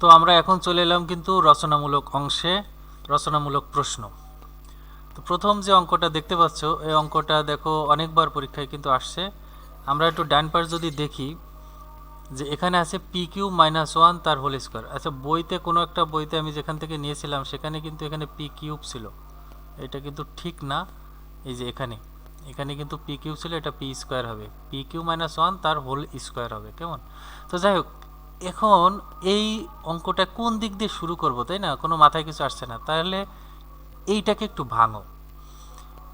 তো আমরা এখন চলে এলাম কিন্তু রচনামূলক অংশে, রচনামূলক প্রশ্ন। তো প্রথম যে অঙ্কটা দেখতে পাচ্ছ, এই অঙ্কটা দেখো অনেকবার পরীক্ষায় কিন্তু আসছে। আমরা একটু ডান পাশ যদি দেখি, যে এখানে আছে পি কিউ মাইনাস ওয়ান তার হোল স্কোয়ার। আচ্ছা বইতে কোনো একটা বইতে আমি যেখান থেকে নিয়েছিলাম, সেখানে কিন্তু এখানে পি কিউব ছিল। এটা কিন্তু ঠিক না। এই যে এখানে এখানে কিন্তু পি কিউ ছিল, এটা পি স্কোয়ার হবে। পি কিউ মাইনাস ওয়ান তার হোল স্কোয়ার হবে, কেমন? তো যাই হোক এখন এই অঙ্কটা কোন দিক দিয়ে শুরু করব, তাই না? কোনো মাথায় কিছু আসছে না। তাহলে এইটাকে একটু ভাঙো।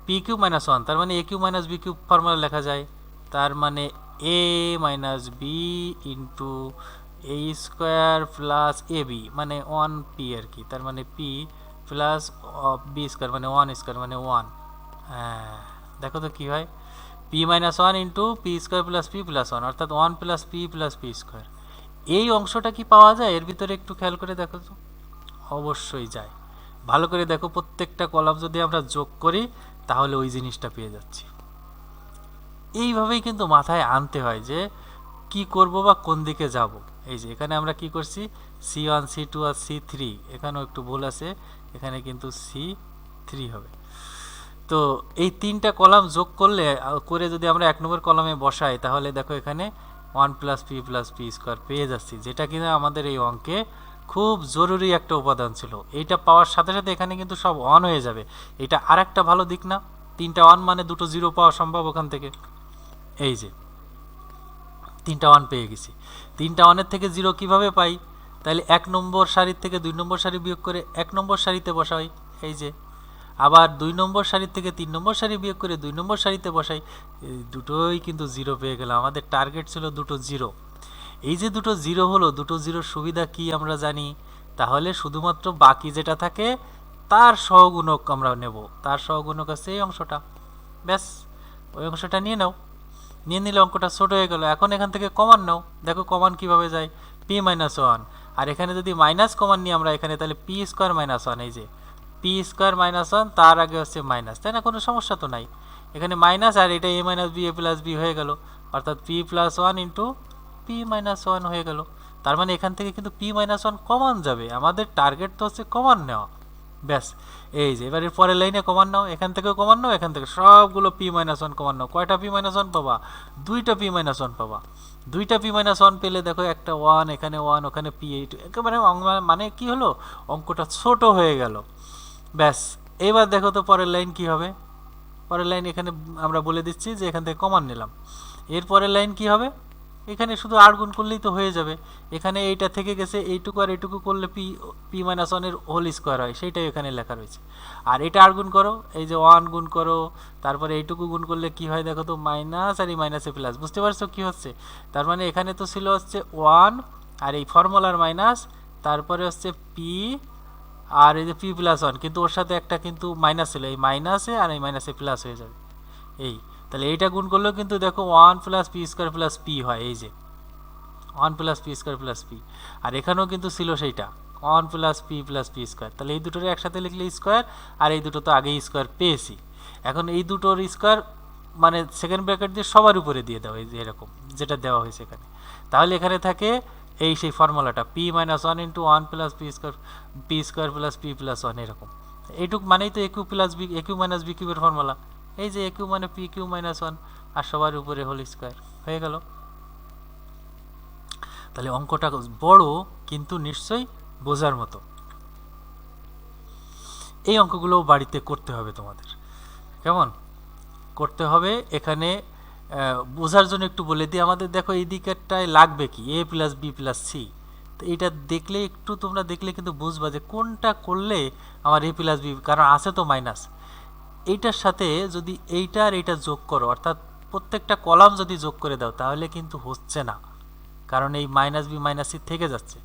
পি কিউ মাইনাস ওয়ান তার মানে A Q minus B Q formula লেখা যায়। তার মানে A minus B into A square plus A B মানে ওয়ান পি আর কি। তার মানে পি প্লাস বি স্কোয়ার মানে ওয়ান স্কোয়ার মানে ওয়ান হ্যাঁ দেখো তো কী হয়। P minus one into P square plus P plus one অর্থাৎ one plus P plus P square এই অংশটা কি পাওয়া যায়? এর ভিতরে একটু খেয়াল করে দেখো তো। অবশ্যই যায়। ভালো করে দেখো, প্রত্যেকটা কলাম যদি আমরা যোগ করি, তাহলে ওই জিনিসটা পেয়ে যাচ্ছি। এইভাবেই কিন্তু মাথায় আনতে হয় যে, কি করব বা কোন দিকে যাব? এই যে, এখানে আমরা কি করছি? সি ওয়ান সি টু আর সি থ্রি এখানেও একটু ভুল আছে। এখানে কিন্তু সি থ্রি হবে। তো এই তিনটা কলাম যোগ করলে, করে যদি আমরা এক নম্বর কলামে বসাই, তাহলে দেখো এখানে one plus P plus P square পেয়ে যাচ্ছি, যেটা কিনা আমাদের এই অঙ্কে খুব জরুরি একটা উপাদান ছিল। এইটা পাওয়ার সাথে সাথে এখানে কিন্তু সব অন হয়ে যাবে। এটা আর একটা ভালো দিক না, তিনটা ওয়ান মানে দুটো জিরো পাওয়া সম্ভব ওখান থেকে। এই যে, তিনটা ওয়ান পেয়ে গেছি। তিনটা ওয়ানের থেকে জিরো কীভাবে পাই? তাহলে এক নম্বর সারির থেকে দুই নম্বর সারি বিয়োগ করে এক নম্বর সারিতে বসাই। এই যে আবার দুই নম্বর সারির থেকে তিন নম্বর সারি বিয়োগ করে দুই নম্বর সারিতে বসাই দুটোই কিন্তু জিরো পেয়ে গেলাম। আমাদের টার্গেট ছিল দুটো জিরো এই যে দুটো জিরো হলো, দুটো জিরোর সুবিধা কি আমরা জানি? তাহলে শুধুমাত্র বাকি যেটা থাকে, তার সহগুণক আমরা নেব। তার সহগুণক আছে এই অংশটা। ব্যাস, ওই অংশটা নিয়ে নাও। নিয়ে নিলে অঙ্কটা ছোট হয়ে গেল। এখন এখান থেকে কমান নাও। দেখো কমান কীভাবে যায়? পি মাইনাস ওয়ান আর এখানে যদি মাইনাস কমান নিই আমরা, এখানে তাহলে পি স্কোয়ার মাইনাস ওয়ান এই যে। পি স্কোয়ার মাইনাস ওয়ান, তার আগে হচ্ছে মাইনাস। তাই না? কোনো সমস্যা তো নাই। এখানে মাইনাস আর এটা A minus B, A plus B হয়ে গেল। অর্থাৎ P plus one into P minus one হয়ে গেল। তার মানে এখান থেকে কিন্তু পি মাইনাস ওয়ান কমান যাবে। আমাদের টার্গেট তো হচ্ছে কমান নেওয়া। ব্যাস, এই যে, এবারে পরের লাইনে কমান নাও। এখান থেকেও কমান নাও, এখান থেকে সবগুলো পি মাইনাস ওয়ান কমান নাও। কয়টা পি মাইনাস ওয়ান পাবা? দুইটা পি মাইনাস ওয়ান পাবা। দুইটা পি মাইনাস ওয়ান পেলে দেখো একটা ওয়ান, এখানে ওয়ান, ওখানে পি এইট। একেবারে মানে কি হলো? অঙ্কটা ছোট হয়ে গেল। ব্যাস। এবার দেখো তো পরের লাইন কি হবে? পরের লাইন এখানে আমরা বলে দিচ্ছি যে এখান থেকে কমান নিলাম। এর পরের লাইন কি হবে? এখানে শুধু আট গুণ করলেই তো হয়ে যাবে। এখানে এইটা থেকে গেছে, এইটুকু আর এইটুকু করলে পি পি মাইনাস ওয়ানের হোল স্কোয়ার হয়। সেইটাই এখানে লেখা রয়েছে। আর এটা আট গুণ করো, এই যে ওয়ান গুণ করো, তারপরে এইটুকু গুণ করলে কি হয় দেখো তো, মাইনাস আর এই মাইনাসে প্লাস। বুঝতে পারছ কি হচ্ছে? তার মানে এখানে তো ছিল হচ্ছে ওয়ান আর এই ফর্মুলার মাইনাস, তারপরে হচ্ছে পি আর এই যে পি প্লাস ওয়ান কিন্তু ওর সাথে একটা কিন্তু মাইনাস ছিল। এই মাইনাসে আর এই মাইনাসে প্লাস হয়ে যাবে। এই, তাহলে এইটা গুণ করলেও কিন্তু দেখো one plus P square plus P হয়, এই যে। One plus P square plus P আর এখানেও কিন্তু ছিল সেইটা। One plus P plus P square তাহলে এই দুটোর একসাথে লিখলে স্কোয়ার আর এই দুটো তো আগেই স্কোয়ার পেয়েছি। এখন এই দুটোর স্কোয়ার মানে সেকেন্ড ব্র্যাকেট দিয়ে সবার উপরে দিয়ে দাও, এই যে এরকম, যেটা দেওয়া হয়েছে এখানে। তাহলে এখানে থাকে এই সেই ফর্মুলাটা P minus one into one plus P square P square plus P plus one এরকম। এইটুক মানেই তো A Q plus B A Q minus B কিউবের ফর্মুলা এই যে একিউ মানে পি কিউ মাইনাস ওয়ান আর সবার উপরে হোল স্কোয়ার হয়ে গেল। তাহলে অঙ্কটা বড়, কিন্তু নিশ্চয়ই বোঝার মতো। এই অঙ্কগুলো বাড়িতে করতে হবে তোমাদের। কেমন? করতে হবে এখানে বোঝার জন্য একটু বলে দিই, আমাদের দেখো এই দিকেরটায় লাগবে কি? A plus B plus C তো এইটা দেখলে একটু তোমরা দেখলে কিন্তু বুঝবা যে কোনটা করলে আমার এ প্লাস বি কারণ আছে তো মাইনাস এইটার সাথে যদি এইটা আর এইটা যোগ করো, অর্থাৎ প্রত্যেকটা কলাম যদি যোগ করে দাও, তাহলে কিন্তু হচ্ছে না। কারণ এই মাইনাস বি মাইনাস সি থেকে যাচ্ছে।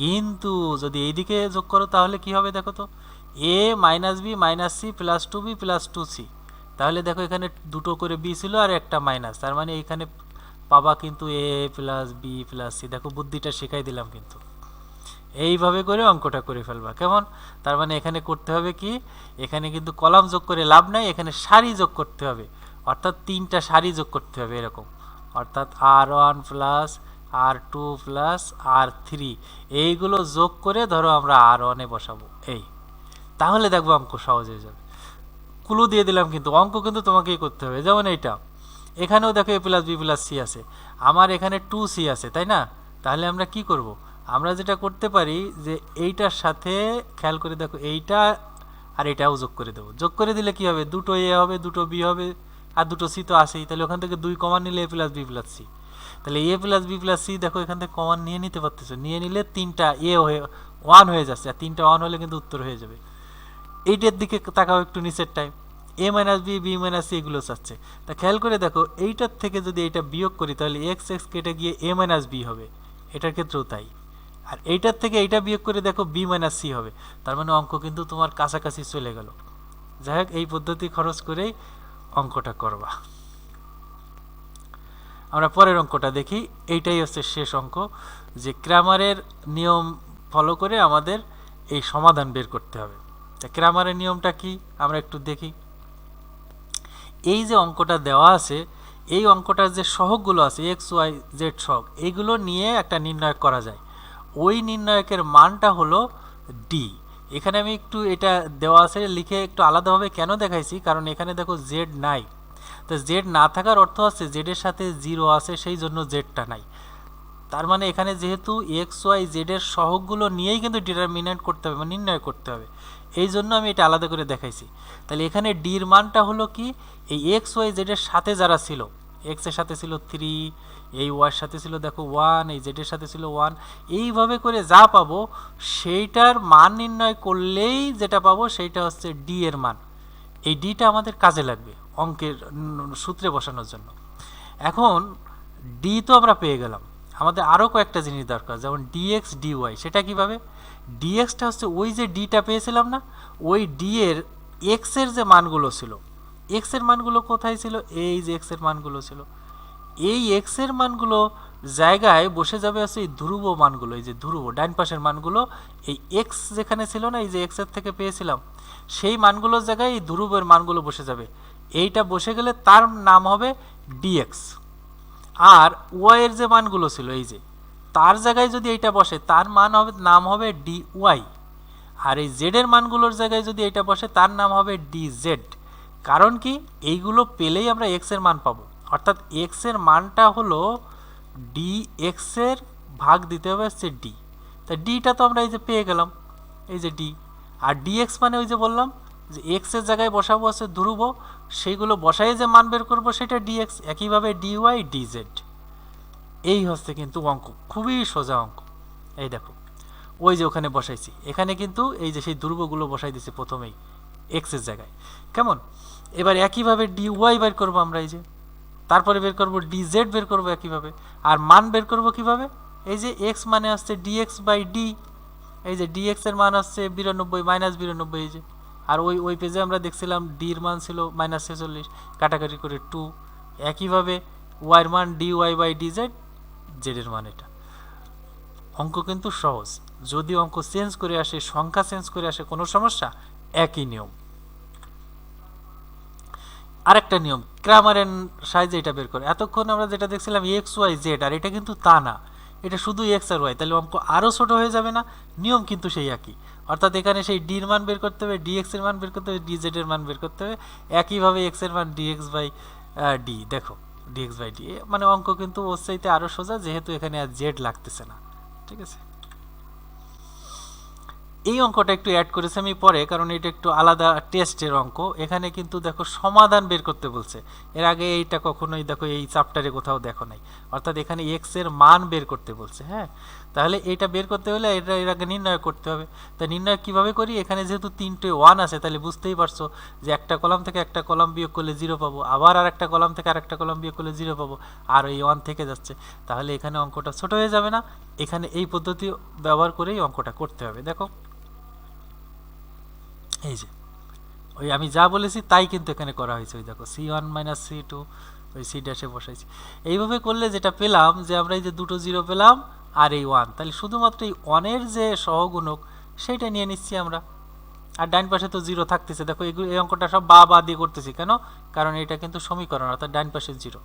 কিন্তু যদি এইদিকে যোগ করো, তাহলে কি হবে দেখো তো? A minus B minus C plus two B plus two C তাহলে দেখো এখানে দুটো করে বি ছিল আর একটা মাইনাস তার মানে এখানে পাবা কিন্তু A plus B plus C দেখো বুদ্ধিটা শেখাই দিলাম কিন্তু। এইভাবে করে অঙ্কটা করে ফেলবা, কেমন? তার মানে এখানে করতে হবে কি? এখানে কিন্তু কলাম যোগ করে লাভ নাই, এখানে সারি যোগ করতে হবে। অর্থাৎ তিনটা সারি যোগ করতে হবে এরকম। অর্থাৎ R one plus R two plus R three এইগুলো যোগ করে ধরো আমরা আর ওয়ানে বসাবো, এই। তাহলে দেখব অঙ্ক সহজ হয়ে যাবে। ক্লু দিয়ে দিলাম কিন্তু, অঙ্ক কিন্তু তোমাকেই করতে হবে। যেমন এইটা। এখানেও দেখো A plus B plus C আছে। আমার এখানে টু সি আছে, তাই না? তাহলে আমরা কি করব? আমরা যেটা করতে পারি যে এইটার সাথে খেয়াল করে দেখো, এইটা আর এটাও যোগ করে দেবো। যোগ করে দিলে কি হবে? দুটো এ হবে, দুটো বি হবে, আর দুটো সি তো আসেই তাহলে ওখান থেকে দুই কমান নিলে A plus B plus C তাহলে A plus B plus C দেখো, এখান থেকে কমান নিয়ে নিতে পারতেছো। নিয়ে নিলে তিনটা এ হয়ে ওয়ান হয়ে যাচ্ছে। আর তিনটা ওয়ান হলে কিন্তু উত্তর হয়ে যাবে। এইটার দিকে তাকাও একটু নিচের time A minus B B minus C এগুলো চাচ্ছে। তা খেয়াল করে দেখো, এইটার থেকে যদি এটা বিয়োগ করি, তাহলে এক্স এক্স কেটে গিয়ে এ মাইনাস বি হবে। এটার ক্ষেত্রেও তাই। আর এইটার থেকে এইটা বিয়োগ করে দেখো বি মাইনাস সি হবে। তার মানে অঙ্ক কিন্তু তোমার কাছাকাছি চলে গেল। যাই হোক, এই পদ্ধতি খরচ করেই অঙ্কটা করবা। আমরা পরের অঙ্কটা দেখি। এইটাই হচ্ছে শেষ অঙ্ক, যে ক্রামারের নিয়ম ফলো করে আমাদের এই সমাধান বের করতে হবে। তা ক্রামারের নিয়মটা কি? আমরা একটু দেখি। এই যে অঙ্কটা দেওয়া আছে, এই অঙ্কটার যে সহগগুলো আছে এক্স ওয়াই জেড সহগ এইগুলো নিয়ে একটা নির্ণয় করা যায়। ওই নির্ণয়কের মানটা হলো ডি এখানে আমি একটু এটা দেওয়া আছে, লিখে একটু আলাদাভাবে কেন দেখাইছি? কারণ এখানে দেখো জেড নাই। তো জেড না থাকার অর্থ আছে জেডের সাথে জিরো আছে, সেই জন্য জেডটা নাই। তার মানে এখানে যেহেতু এক্স, ওয়াই জেডের সহগগুলো নিয়েই কিন্তু ডিটারমিনেন্ট করতে হবে মানে নির্ণয় করতে হবে। এই জন্য আমি এটা আলাদা করে দেখাইছি। তাহলে এখানে ডির মানটা হলো কি? এই এক্স, ওয়াই জেডের সাথে যারা ছিল এক্সের সাথে ছিল থ্রি এই ওয়ার সাথে ছিল দেখো ওয়ান এই জেডের সাথে ছিল ওয়ান এইভাবে করে যা পাবো, সেইটার মান নির্ণয় করলেই যেটা পাবো সেইটা হচ্ছে ডি এর মান। এই ডিটা আমাদের কাজে লাগবে অঙ্কের সূত্রে বসানোর জন্য। এখন ডি তো আমরা পেয়ে গেলাম। আমাদের আরও কয়েকটা জিনিস দরকার, যেমন ডিএক্স ডিওয়াই সেটা কীভাবে? ডিএক্সটা হচ্ছে ওই যে ডিটা পেয়েছিলাম না, ওই ডি এর এক্সের যে মানগুলো ছিল এক্সের মানগুলো কোথায় ছিল? এই যে এক্সের মানগুলো ছিল। এই এক্সের মানগুলো জায়গায় বসে যাবে আছে এই ধ্রুব মানগুলো, এই যে ধ্রুব ডাইন পাশের মানগুলো, এই এক্স যেখানে ছিল না, এই যে এক্সের থেকে পেয়েছিলাম, সেই মানগুলোর জায়গায় এই ধ্রুবের মানগুলো বসে যাবে। এইটা বসে গেলে তার নাম হবে ডিএক্স আর ওয়াইয়ের যে মানগুলো ছিল, এই যে, তার জায়গায় যদি এইটা বসে, তার মান হবে, নাম হবে ডি ওয়াই আর এই জেডের মানগুলোর জায়গায় যদি এটা বসে, তার নাম হবে ডি জেড কারণ কি? এইগুলো পেলেই আমরা এক্সের মান পাবো। অর্থাৎ এক্সের মানটা হলো ডি এক্সের ভাগ দিতে হবে হচ্ছে ডি তা ডিটা তো আমরা এই যে পেয়ে গেলাম, এই যে ডি আর ডিএক্স মানে ওই যে বললাম যে এক্সের জায়গায় বসাবো হচ্ছে ধ্রুব, সেইগুলো বসাই যে মান বের করব সেটা ডিএক্স একইভাবে ডিওয়াই ডিজেড এই হচ্ছে কিন্তু অঙ্ক, খুবই সোজা অঙ্ক। এই দেখো, ওই যে ওখানে বসাইছি, এখানে কিন্তু এই যে সেই ধ্রুবগুলো বসাই দিছি প্রথমেই এক্সের জায়গায়। কেমন? এবার একইভাবে ডি ওয়াই বের করব আমরা এই যে, তারপরে বের করব ডি জেড বের করব একইভাবে, আর মান বের করব কীভাবে? এই যে এক্স মানে আসছে ডিএক্স বাই ডি এই যে ডিএক্স এর মান আসছে বিরানব্বই মাইনাস বিরানব্বই, এই যে। আর ওই ওই পেজে আমরা দেখছিলাম ডির মান ছিল মাইনাস ছেচল্লিশ কাটাকাটি করে টু একইভাবে ওয়াইয়ের মান D Y by D Z জেডের মান এটা। অঙ্ক কিন্তু সহজ। যদি অঙ্ক চেঞ্জ করে আসে, সংখ্যা চেঞ্জ করে আসে, কোনো সমস্যা, একই নিয়ম। আরেকটা নিয়ম ক্রামারের সাইজে এটা বের করে। এতক্ষণ আমরা যেটা দেখছিলাম এক্স ওয়াই জেড আর এটা কিন্তু তা না। এটা শুধু এক্স আর ওয়াই তাহলে অঙ্ক আরও ছোট হয়ে যাবে না? নিয়ম কিন্তু সেই একই। অর্থাৎ এখানে সেই ডির মান বের করতে হবে ডিএক্স এর মান বের করতে হবে ডিজেড এর মান বের করতে হবে। একইভাবে এক্সের মান ডিএক্স বাই ডি দেখো ডিএক্স বাই ডি মানে অঙ্ক কিন্তু ওর চাইতে আরও সোজা, যেহেতু এখানে আর জেড লাগতেছে না, ঠিক আছে? এই অঙ্কটা একটু অ্যাড করেছি আমি পরে, কারণ এটা একটু আলাদা টেস্টের অঙ্ক। এখানে কিন্তু দেখো সমাধান বের করতে বলছে। এর আগে এইটা কখনোই দেখো এই চ্যাপ্টারে কোথাও দেখো নাই। অর্থাৎ এখানে এক্সের মান বের করতে বলছে হ্যাঁ? তাহলে এটা বের করতে হলে এটা এর আগে নির্ণয় করতে হবে। তা নির্ণয় কীভাবে করি? এখানে যেহেতু তিনটে ওয়ান আছে, তাহলে বুঝতেই পারছ যে একটা কলাম থেকে একটা কলাম বিয়োগ করলে জিরো পাবো। আবার আর একটা কলাম থেকে আরেকটা কলাম বিয়োগ করলে জিরো পাবো। আর এই ওয়ান থেকে যাচ্ছে। তাহলে এখানে অঙ্কটা ছোট হয়ে যাবে না। এখানে এই পদ্ধতি ব্যবহার করেই অঙ্কটা করতে হবে, দেখো? এই যে, ওই আমি যা বলেছি তাই কিন্তু এখানে করা হয়েছে। ওই দেখো C one minus C two ওই সি ড্যাশে বসাইছি। এইভাবে করলে যেটা পেলাম যে আমরা এই যে দুটো জিরো পেলাম আর এই ওয়ান তাহলে শুধুমাত্র এই ওয়ানের যে সহগুণক সেইটা নিয়ে নিচ্ছি আমরা। আর ডাইন পাশে তো জিরো থাকতেছে। দেখো, এগুলো, এই অঙ্কটা সব বা বা দিয়ে করতেছি কেন? কারণ এটা কিন্তু সমীকরণ, অর্থাৎ ডাইন পাশে জিরো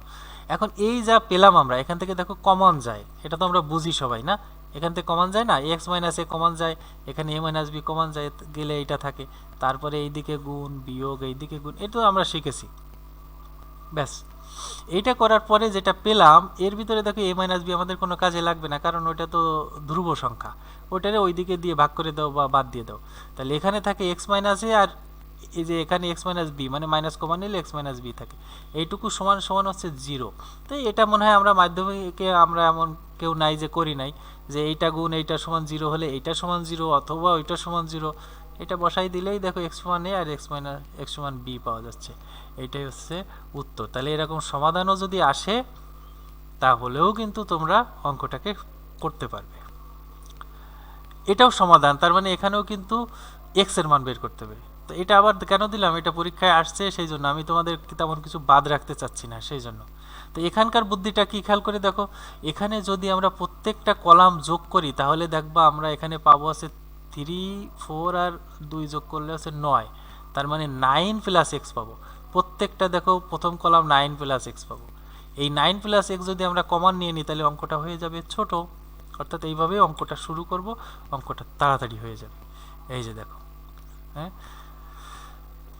এখন এই যা পেলাম আমরা, এখান থেকে দেখো কমন যায়। এটা তো আমরা বুঝি সবাই, না? এখান থেকে কমন যায় না? এক্স মাইনাস এ কমন যায়, এখানে এ মাইনাস বি কমান যায়, গেলে এইটা থাকে। তারপরে এইদিকে গুণ, বিয়োগ, এইদিকে গুণ এটা আমরা শিখেছি। ব্যাস। এইটা করার পরে যেটা পেলাম, এর ভিতরে দেখো এ মাইনাস বি আমাদের কোনো কাজে লাগবে না, কারণ ওইটা তো ধ্রুব সংখ্যা। ওইটারে ওইদিকে দিয়ে ভাগ করে দাও বা বাদ দিয়ে দাও। তাহলে এখানে থাকে এক্স মাইনাস এ আর এই যে এখানে এক্স মাইনাস বি মানে মাইনাস কমান নিলে এক্স মাইনাস বি থাকে। এইটুকু সমান সমান হচ্ছে জিরো তো এটা মনে হয় আমরা মাধ্যমিকে আমরা এমন কেউ নাই যে করি নাই যে এইটা গুণ, এইটা সমান জিরো হলে এইটা সমান জিরো অথবা ওইটা সমান জিরো এটা বসাই দিলেই দেখো এক্স সমান এ আর এক্স মাইনাস এক্স সমান বি পাওয়া যাচ্ছে। এইটাই হচ্ছে উত্তর। তাহলে এরকম সমাধানও যদি আসে, তাহলেও কিন্তু তোমরা অঙ্কটাকে করতে পারবে। এটাও সমাধান, তার মানে এখানেও কিন্তু এক্সের মান বের করতে হবে। তো এটা আবার কেন দিলাম? এটা পরীক্ষায় আসছে সেই জন্য আমি তোমাদের তেমন কিছু বাদ রাখতে চাচ্ছি না সেই জন্য তো এখানকার বুদ্ধিটা কি খেয়াল করে দেখো? এখানে যদি আমরা প্রত্যেকটা কলাম যোগ করি, তাহলে দেখবা আমরা এখানে পাবো আছে থ্রি ফোর আর দুই যোগ করলে আছে নয়। তার মানে নাইন প্লাস এক্স পাবো। প্রত্যেকটা দেখো, প্রথম কলাম নাইন প্লাস এক্স পাবো। এই নাইন প্লাস এক্স যদি আমরা কমন নিয়ে নিই, তাহলে অঙ্কটা হয়ে যাবে ছোট। অর্থাৎ এইভাবে অঙ্কটা শুরু করব, অঙ্কটা তাড়াতাড়ি হয়ে যাবে। এই যে দেখো হ্যাঁ?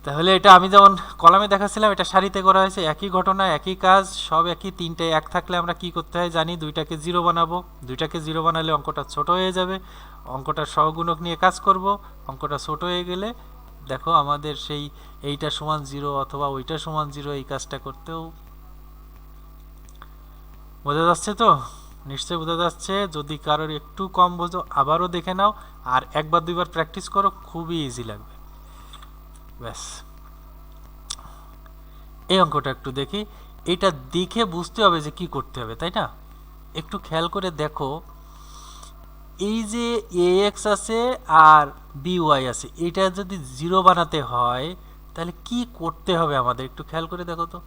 তাহলে এটা আমি যেমন কলামে দেখাচ্ছিলাম, এটা সারিতে করা হয়েছে, একই ঘটনা, একই কাজ, সব একই, তিনটে এক থাকলে আমরা কি করতে হয় জানি, দুইটাকে জিরো বানাবো। দুইটাকে জিরো বানালে অঙ্কটা ছোট হয়ে যাবে। অঙ্কটা সহগুণক নিয়ে কাজ করব, অঙ্কটা ছোট হয়ে গেলে দেখো আমাদের সেই এইটা সমান জিরো অথবা ওইটা সমান জিরো এই কাজটা করতেও বোঝা যাচ্ছে তো? নিশ্চয়ই বোঝা যাচ্ছে। যদি কারোর একটু কম বোঝো, আবারও দেখে নাও, আর একবার দুইবার প্র্যাকটিস করো, খুবই ইজি লাগবে। ব্যাস। এই অঙ্কটা একটু দেখি। এটা দেখে বুঝতে হবে যে কি করতে হবে, তাই না? একটু খেয়াল করে দেখো। এই যে এ এক্স আছে আর বি ওয়াই আছে, এটা যদি জিরো বানাতে হয়, তাহলে কি করতে হবে আমাদের? একটু খেয়াল করে দেখো তো।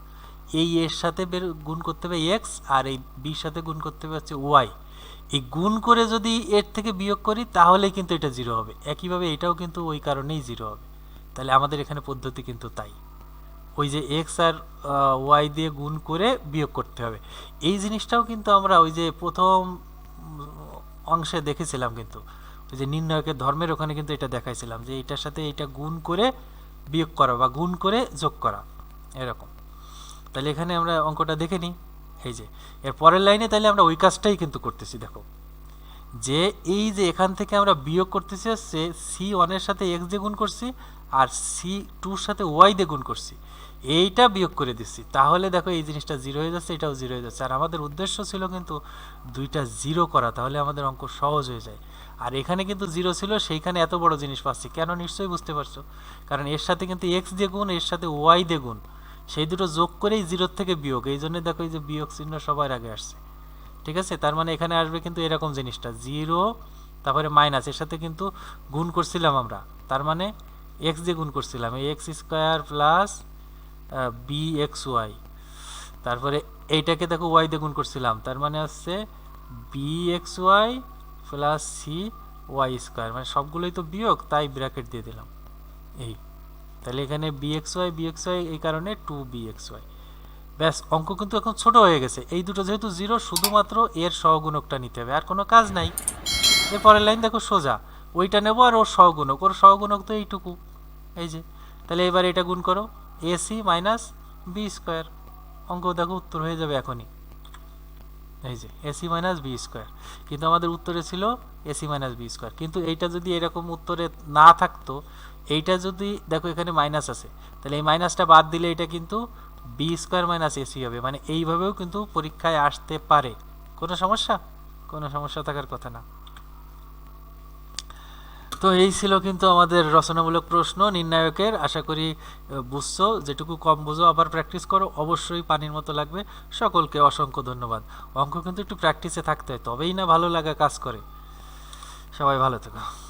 এই এর সাথে বের, গুণ করতে হবে এক্স আর এই বির সাথে গুণ করতে হবে হচ্ছে ওয়াই এই গুণ করে যদি এর থেকে বিয়োগ করি, তাহলে কিন্তু এটা জিরো হবে। একইভাবে এটাও কিন্তু ওই কারণেই জিরো হবে। তাহলে আমাদের এখানে পদ্ধতি কিন্তু তাই। ওই যে এক্স আর ওয়াই দিয়ে গুণ করে বিয়োগ করতে হবে। এই জিনিসটাও কিন্তু আমরা ওই যে প্রথম অংশে দেখেছিলাম কিন্তু। ওই যে নির্ণয়কের ধর্মের ওখানে কিন্তু এটা দেখাইছিলাম যে এটার সাথে এটা গুণ করে বিয়োগ করা বা গুণ করে যোগ করা, এরকম। তাহলে এখানে আমরা অঙ্কটা দেখে নিই। এই যে, এর পরের লাইনে তাহলে আমরা ওই কাজটাই কিন্তু করতেছি, দেখো। যে এই যে এখান থেকে আমরা বিয়োগ করতেছি, হচ্ছে সি ওয়ানের সাথে এক্স দিয়ে গুণ করছি আর সি টুর সাথে ওয়াই দিয়ে গুণ করছি। এইটা বিয়োগ করে দিচ্ছি। তাহলে দেখো এই জিনিসটা জিরো হয়ে যাচ্ছে, এটাও জিরো হয়ে যাচ্ছে। আর আমাদের উদ্দেশ্য ছিল কিন্তু দুইটা জিরো করা, তাহলে আমাদের অঙ্ক সহজ হয়ে যায়। আর এখানে কিন্তু জিরো ছিল, সেইখানে এত বড় জিনিস পাচ্ছি। কেন নিশ্চয়ই বুঝতে পারছ? কারণ এর সাথে কিন্তু এক্স দিয়ে গুণ, এর সাথে ওয়াই দিয়ে গুণ। সেই দুটো যোগ করেই জিরোর থেকে বিয়োগ। এই জন্য দেখো এই যে বিয়োগ চিহ্ন সবার আগে আসছে। ঠিক আছে? তার মানে এখানে আসবে কিন্তু এরকম জিনিসটা। জিরো, তারপরে মাইনাস, এর সাথে কিন্তু গুণ করছিলাম আমরা। তার মানে এক্স দিয়ে গুণ করছিলাম। এই X square plus B X Y তারপরে এইটাকে দেখো ওয়াই দিয়ে গুণ করছিলাম। তার মানে হচ্ছে B X Y plus C Y square. মানে সবগুলোই তো বিয়োগ, তাই ব্র্যাকেট দিয়ে দিলাম। এই। তাহলে এখানে B X Y B X Y এই কারণে টু বি এক্স ওয়াই ব্যাস, অঙ্ক কিন্তু এখন ছোট হয়ে গেছে। এই দুটো যেহেতু জিরো শুধুমাত্র এর সহগুণকটা নিতে হবে, আর কোনো কাজ নাই। এরপরের লাইন দেখো সোজা। ওইটা নেব আর ওর সহগুণক। ওর সহগুণক তো এইটুকু। এই যে, তাহলে এবার এটা গুণ করো। এসি মাইনাস বি স্কোয়ার অঙ্ক দেখো উত্তর হয়ে যাবে এখনই। এই যে এসি মাইনাস বি স্কোয়ার কিন্তু আমাদের উত্তরে ছিল এসি মাইনাস বি স্কোয়ার কিন্তু এইটা যদি এরকম উত্তরে না থাকতো, এইটা যদি দেখো এখানে মাইনাস আছে। তাহলে এই মাইনাসটা বাদ দিলে এটা কিন্তু বি স্কোয়ার মাইনাস এসি হবে। মানে এইভাবেও কিন্তু পরীক্ষায় আসতে পারে। কোনো সমস্যা? কোনো সমস্যা থাকার কথা না। তো এই ছিল কিন্তু আমাদের রচনামূলক প্রশ্ন, নির্ণায়কের। আশা করি বুঝছ। যেটুকু কম বুঝো, আবার প্র্যাকটিস করো। অবশ্যই পানির মতো লাগবে। সকলকে অসংখ্য ধন্যবাদ। অঙ্ক কিন্তু একটু প্র্যাকটিসে থাকতে হয়, তবেই না ভালো লাগা কাজ করে। সবাই ভালো থেকো।